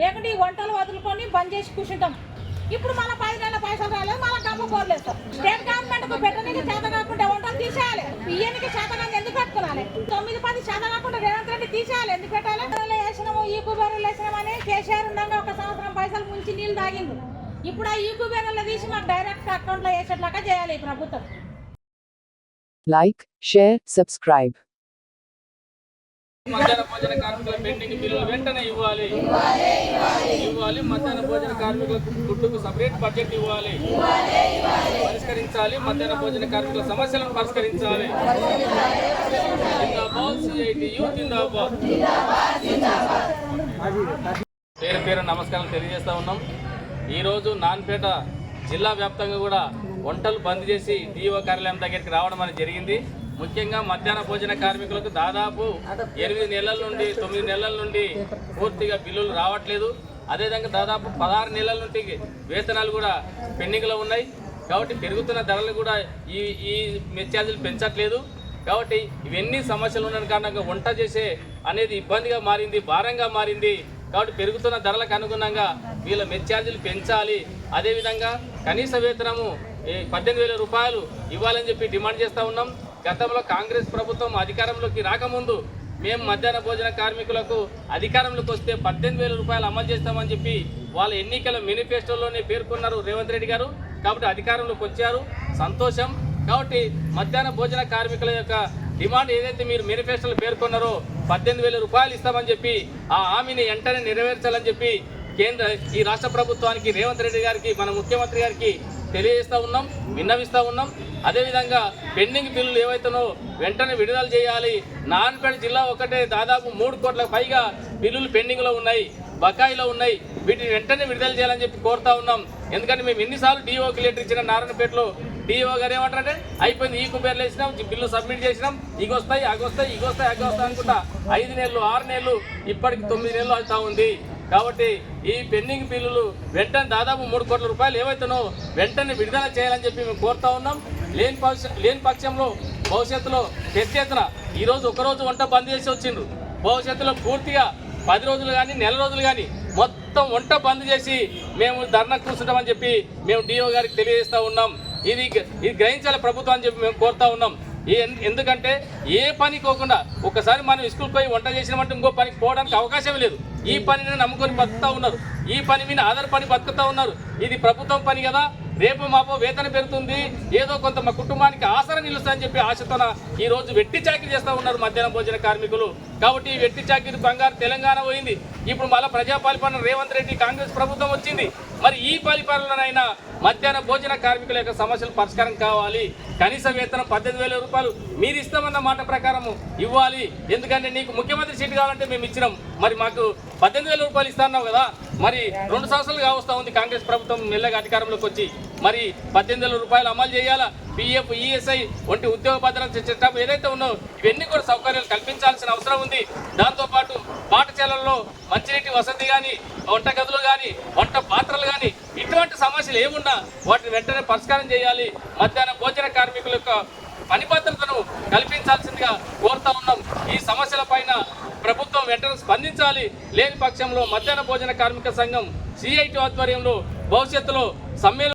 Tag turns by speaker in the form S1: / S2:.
S1: లేకుంటే ఈ వంటలు వదులుకొని బంద్ చేసి కూర్చుంటాం. ఇప్పుడు మన పది నెలల పైసలు రాలేదు మన డబ్బు కోరలేదు స్టేట్ గవర్నమెంట్కు పెట్టడానికి చేత కాకుండా వంటలు తీసేయాలి. బియ్యానికి చేత కానీ ఎందుకు పెట్టుకోవాలి? తొమ్మిది పది చేత కాకుండా రేవంత్ రెడ్డి తీసేయాలి. ఎందుకు పెట్టాలి? వేసినాము ఈ కుబేరులు వేసినామని కేసీఆర్ ఉండగా ఒక సంవత్సరం పైసలు ముంచి నీళ్ళు తాగింది ఇప్పుడు ఆ ఈ కుబేరులు తీసి మాకు డైరెక్ట్ అకౌంట్లో వేసేట్లాగా చేయాలి ఈ ప్రభుత్వం.
S2: లైక్ షేర్ సబ్స్క్రైబ్
S3: మధ్యాహ్న భోజన కార్మికుల పెండింగ్ బిల్లులు వెంటనే ఇవ్వాలి. ఇవ్వాలి. మధ్యాహ్న భోజన కార్మికులకు గుడ్డుకు సపరేట్ బడ్జెట్ ఇవ్వాలి. పరిష్కరించాలి. మధ్యాహ్న భోజన కార్మికుల సమస్యలను పరిష్కరించాలి. పేరు పేరు నమస్కారం తెలియజేస్తా ఉన్నాం. ఈరోజు నాన్పేట జిల్లా వ్యాప్తంగా కూడా వంటలు బంద్ చేసి డిఓ కార్యాలయం దగ్గరికి రావడం అనేది జరిగింది. ముఖ్యంగా మధ్యాహ్న భోజన కార్మికులకు దాదాపు ఎనిమిది నెలల నుండి తొమ్మిది నెలల నుండి పూర్తిగా బిల్లులు రావట్లేదు. అదేవిధంగా దాదాపు పదహారు నెలల నుండి వేతనాలు కూడా పెండింగ్లో ఉన్నాయి. కాబట్టి పెరుగుతున్న ధరలు కూడా ఈ ఈ మెచ్చార్జీలు పెంచట్లేదు. కాబట్టి ఇవన్నీ సమస్యలు ఉన్న కారణంగా వంట చేసే అనేది ఇబ్బందిగా మారింది భారంగా మారింది. కాబట్టి పెరుగుతున్న ధరలకు అనుగుణంగా వీళ్ళ మెచ్చార్జీలు పెంచాలి. అదేవిధంగా కనీస వేతనము పద్దెనిమిది వేల రూపాయలు ఇవ్వాలని చెప్పి డిమాండ్ చేస్తూ ఉన్నాం. గతంలో కాంగ్రెస్ ప్రభుత్వం అధికారంలోకి రాకముందు మేము మధ్యాహ్న భోజన కార్మికులకు అధికారంలోకి వస్తే పద్దెనిమిది వేల రూపాయలు అమలు చేస్తామని చెప్పి వాళ్ళ ఎన్నికల మేనిఫెస్టోలోనే పేర్కొన్నారు రేవంత్ రెడ్డి గారు. కాబట్టి అధికారంలోకి వచ్చారు. సంతోషం. కాబట్టి మధ్యాహ్న భోజన కార్మికుల యొక్క డిమాండ్ ఏదైతే మీరు మేనిఫెస్టోలో పేర్కొన్నారో పద్దెనిమిది వేల రూపాయలు ఇస్తామని చెప్పి ఆ హామీని వెంటనే నెరవేర్చాలని చెప్పి కేంద్ర ఈ రాష్ట్ర ప్రభుత్వానికి రేవంత్ రెడ్డి గారికి మన ముఖ్యమంత్రి గారికి తెలియజేస్తా ఉన్నాం విన్నవిస్తూ ఉన్నాం. అదేవిధంగా పెండింగ్ బిల్లులు ఏవైతున్నాయో వెంటనే విడుదల చేయాలి. నాన్పేట జిల్లా ఒకటే దాదాపు మూడు కోట్ల పైగా బిల్లులు పెండింగ్లో ఉన్నాయి బకాయిలో ఉన్నాయి. వీటిని వెంటనే విడుదల చేయాలని చెప్పి కోరుతా ఉన్నాం. ఎందుకంటే మేము ఎన్నిసార్లు డిఓకి లెటర్ ఇచ్చిన నారాయణపేటలో డిఓ గారు ఏమంటారంటే అయిపోయింది ఈ కుబేర్లు వేసినాం బిల్లు సబ్మిట్ చేసినాం ఇగొస్తాయి వస్తాయి అవి వస్తాయి ఇగొస్తాయి వస్తాయి అవి వస్తాయి అనుకుంటా ఐదు నెలలు ఆరు నెలలు ఇప్పటికి తొమ్మిది నెలలు అవుతా ఉంది. కాబట్టి ఈ పెండింగ్ బిల్లులు వెంటనే దాదాపు మూడు కోట్ల రూపాయలు ఏవైతేనో వెంటనే విడుదల చేయాలని చెప్పి మేము కోరుతా ఉన్నాం. లేని పక్ష లేని పక్షంలో భవిష్యత్తులో పెద్ద ఎత్తున ఈరోజు ఒకరోజు వంట బంద్ చేసి వచ్చిండ్రు. భవిష్యత్తులో పూర్తిగా పది రోజులు కానీ నెల రోజులు కానీ మొత్తం వంట బంద్ చేసి మేము ధర్నా కూర్చుంటామని చెప్పి మేము డిఓ గారికి తెలియజేస్తూ ఉన్నాం. ఇది ఇది గ్రహించాలి ప్రభుత్వం అని చెప్పి మేము కోరుతా ఉన్నాం. ఎందుకంటే ఏ పని కోకుండా ఒకసారి మనం స్కూల్కి పోయి వంట చేసినామంటే ఇంకో పనికి పోవడానికి అవకాశం లేదు. ఈ పనిని నమ్ముకొని బతుకుతా ఉన్నారు. ఈ పని మీద ఆధారపడి బతుకుతా ఉన్నారు. ఇది ప్రభుత్వం పని కదా రేపు మాపో వేతన పెరుగుతుంది. ఏదో కొంత మా కుటుంబానికి ఆసర నిలుస్తా అని చెప్పి ఆశతోన ఈ రోజు వెట్టి చాకరీ చేస్తూ ఉన్నారు మధ్యాహ్నం భోజన కార్మికులు. కాబట్టి ఈ వెట్టి చాకరీ బంగారు తెలంగాణ పోయింది. ఇప్పుడు మళ్ళీ ప్రజాపాలన రేవంత్ రెడ్డి కాంగ్రెస్ ప్రభుత్వం వచ్చింది. మరి ఈ పరిపాలనైనా మధ్యాహ్న భోజన కార్మికుల యొక్క సమస్యలు పరిష్కారం కావాలి. కనీస వేతనం పద్దెనిమిది వేల రూపాయలు మీరు ఇస్తామన్న మాట ప్రకారము ఇవ్వాలి. ఎందుకంటే నీకు ముఖ్యమంత్రి సీట్ కావాలంటే మేము ఇచ్చినాం. మరి మాకు పద్దెనిమిది వేల రూపాయలు ఇస్తాన్నావు కదా. మరి రెండు సంవత్సరాలు కావస్తా ఉంది కాంగ్రెస్ ప్రభుత్వం మెల్లగా అధికారంలోకి వచ్చి. మరి పద్దెనిమిది వేల రూపాయలు అమలు చేయాలా? పిఎఫ్ ఈఎస్ఐ వంటి ఉద్యోగ భద్రత చట్టం ఏదైతే ఉన్నో ఇవన్నీ కూడా సౌకర్యాలు కల్పించాల్సిన అవసరం ఉంది. దాంతోపాటు పాఠశాలల్లో మంచినీటి వసతి కానీ వంట గదులు కానీ వంట పాత్రలు కానీ ఇటువంటి సమస్యలు ఏమున్నా వాటిని వెంటనే పరిష్కారం చేయాలి. మధ్యాహ్న భోజన కార్మికుల యొక్క పని భద్రతను కల్పించాల్సిందిగా కోరుతా ఉన్నాం. ఈ సమస్యల పైన ప్రభుత్వం వెంటనే స్పందించాలి. లేని పక్షంలో మధ్యాహ్న భోజన కార్మిక సంఘం సిఐటి ఆధ్వర్యంలో భవిష్యత్తులో సమ్మేళన